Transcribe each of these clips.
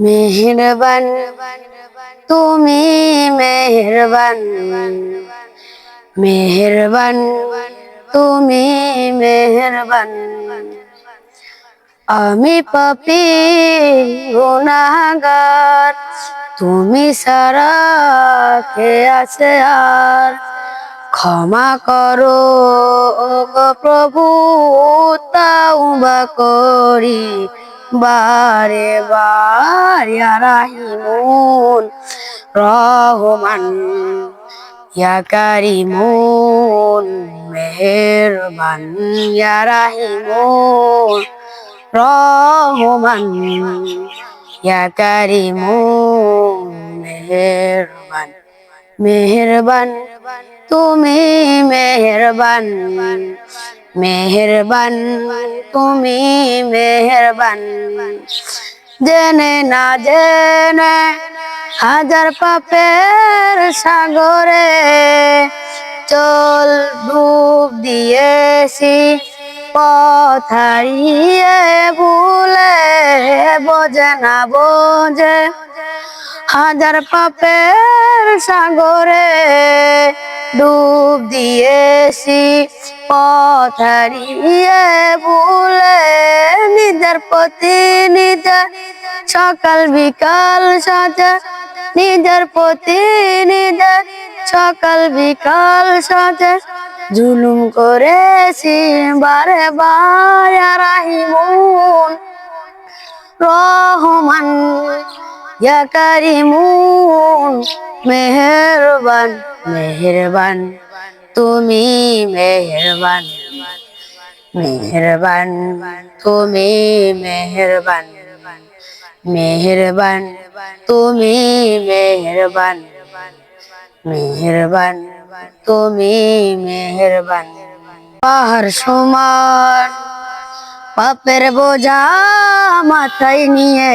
মেহেরবান, তুমি মেহেরবান। মেহেরবান, তুমি মেহেরবান। আমি পাপি, গুনাহগার। তুমি সারা কে আছে আর? ক্ষমা করো গো প্রভু, তাওবা করি। বারে বার রাহিমুন, রহমান, ইয়া কারিমুন, মেহেরবান, ইয়া রাহিমুন, রহমান, ইয়া কারিমুন, মেহেরবান মেহেরবান, তুমি মেহেরবান মেহেরবান, তুমি মেহেরবান। জেনে না জেনে হাজার পাপের সাগরে চল ডুব দিয়েছি পথারিয়ে ভুলে বোঝে না বোঝে হাজার পাপের সাগরে ডুব দিয়েছি পথারিয়ে ভুলে নিজের প্রতি নিজের সকাল বিকাল সাজা, নিজের প্রতি নিজের সকাল বিকাল সাজে। জুলুম করেছি বারে বারে রাহিমুন, রহমান কারিমুন, মেহেরবান মেহেরবান, তুমি মেহেরবান মেহেরবান, তুমি মেহেরবান মেহেরবান, তুমি মেহেরবান মেহেরবান, তুমি মেহেরবান। পাহাড় সমান, পাপের বোঝা মাথায় নিয়ে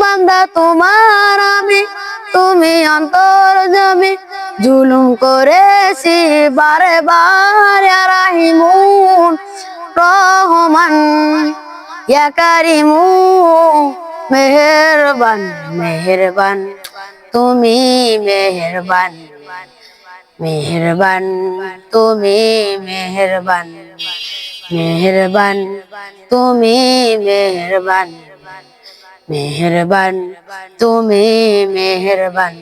বান্দা তোমার আমি, তুমি অন্তর যাবে জুলুম করেছি বারে বারে রাহিমুন, রহমান ইয়া মেহেরবান মেহেরবান, তুমি মেহেরবান। মেহেরবান, তুমি মেহেরবান। মেহেরবান, তুমি মেহেরবান। মেহেরবান তুমি মেহেরবান